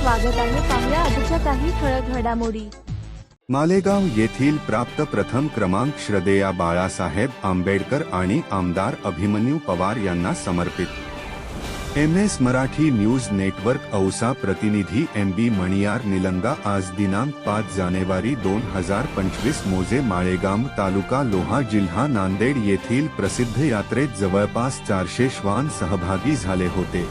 स्वागत आहे पाहुया आजच्या काही ठळक घडामोडी. मालेगाव येथील प्राप्त प्रथम क्रमांक श्रद्धेया बाळासाहेब आंबेडकर आणि आमदार अभिमन्यू पवार यांना समर्पित. M S Marathi news network Ausa प्रतिनिधी एम बी मणियार निलंगा आज दिनांक पाच जानेवारी दोन हजार पंचवीस मोजे माळेगाम तालुका लोहा जिल्हा नांदेड येथील प्रसिद्ध यात्रेत जवळपास चारशे श्वान सहभागी झाले होते.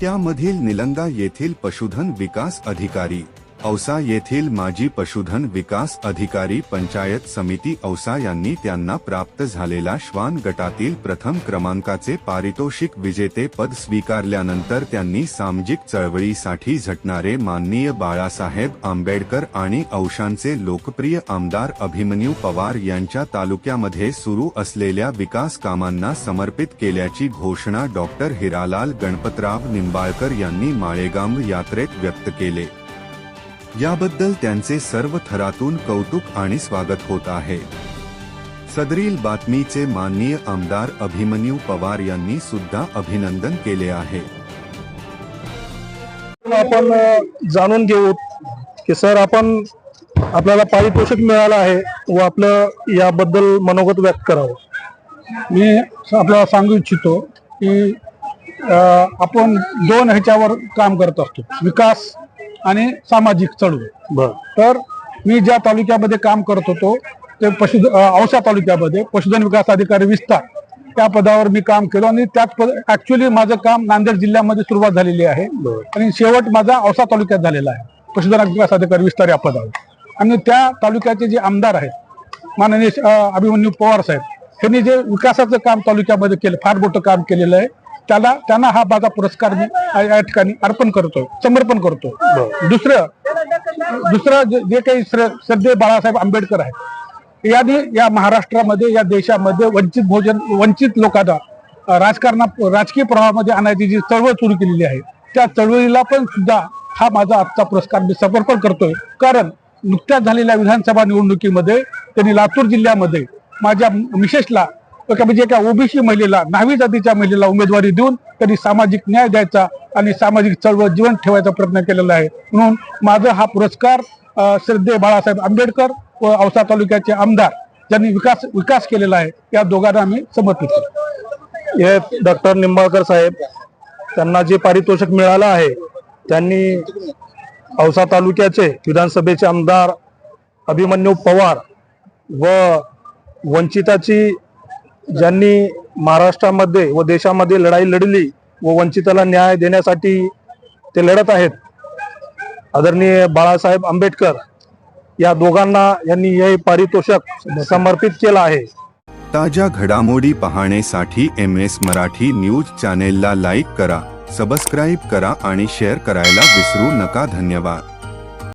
त्यामधील निलंगा येथील पशुधन विकास अधिकारी औसा येथील माजी पशुधन विकास अधिकारी पंचायत समिती औसा यांनी त्यांना प्राप्त झालेला श्वान गटातील प्रथम क्रमांकाचे पारितोषिक विजेते पद स्वीकारल्यानंतर त्यांनी सामाजिक चळवळीसाठी झटणारे माननीय बाळासाहेब आंबेडकर आणि औशांचे लोकप्रिय आमदार अभिमन्यू पवार यांच्या तालुक्यामध्ये सुरू असलेल्या विकास कामांना समर्पित केल्याची घोषणा डॉक्टर हिरालाल गणपतराव निंबाळकर यांनी माळेगाव यात्रेत व्यक्त केले. याबद्दल त्यांचे सर्व थरातून कौतुक आणि स्वागत होत आहे. सदरील बातमीचे माननीय आमदार अभिमन्यू पवार यांनी सुद्धा अभिनंदन केले आहे. आपण जाणून घेऊ की सर आपण आपल्याला पारितोषिक मिळालं आहे व आपलं याबद्दल मनोगत व्यक्त करावं. मी आपल्याला सांगू इच्छितो की आपण दोन ह्याच्यावर काम करत असतो. विकास आणि सामाजिक चळवळ. बर. तर मी ज्या तालुक्यामध्ये काम करत होतो ते पशु औसा तालुक्यामध्ये पशुधन विकास अधिकारी विस्तार त्या पदावर मी काम केलं आणि त्याच पद ऍक्च्युली माझं काम नांदेड जिल्ह्यामध्ये सुरुवात झालेली आहे. आणि शेवट माझा औसा तालुक्यात झालेला आहे पशुधन विकास अधिकारी विस्तार या पदावर. आणि त्या तालुक्याचे जे आमदार आहेत माननीय अभिमन्यू पवार साहेब यांनी जे विकासाचं काम तालुक्यामध्ये केलं फार मोठं काम केलेलं आहे त्याला त्यांना हा माझा पुरस्कार मी या ठिकाणी अर्पण करतो समर्पण करतो दुसरं दुसरं जे काही श्रद्धेय बाळासाहेब आंबेडकर आहेत यांनी या महाराष्ट्रामध्ये या देशामध्ये वंचित भोजन वंचित लोकांना अ, राजकारणात राजकीय प्रवाहामध्ये आणायची जी चळवळ सुरू केलेली आहे त्या चळवळीला पण सुद्धा हा माझा आजचा पुरस्कार मी समर्पण करतोय. कारण नुकत्याच झालेल्या विधानसभा निवडणुकीमध्ये त्यांनी लातूर जिल्ह्यामध्ये माझ्या मिसेसला एका म्हणजे एका ओबीसी महिलेला न्हावी जातीच्या महिलेला उमेदवारी देऊन त्यांनी सामाजिक न्याय द्यायचा आणि सामाजिक चळवळ जीवन ठेवायचा प्रयत्न केलेला आहे. म्हणून माझा हा पुरस्कार श्रद्धे बाळासाहेब आंबेडकर व औसा तालुक्याचे आमदार ज्यांनी विकास विकास केलेला आहे या दोघांना आम्ही समर्पित करतो हे डॉक्टर निंबाळकर साहेब त्यांना जे पारितोषिक मिळालं आहे त्यांनी औसा तालुक्याचे विधानसभेचे आमदार अभिमन्यू पवार व वंचिताची ज्यांनी महाराष्ट्रामध्ये व देशामध्ये लढाई लढली व वंचिताला न्याय देण्यासाठी ते लढत आहेत आदरणीय बाळासाहेब आंबेडकर या दोघांना यांनी हे पारितोषक समर्पित केलं आहे. ताज्या घडामोडी पाहण्यासाठी एम एस मराठी न्यूज चॅनेलला लाईक करा सबस्क्राईब करा आणि शेअर करायला विसरू नका. धन्यवाद.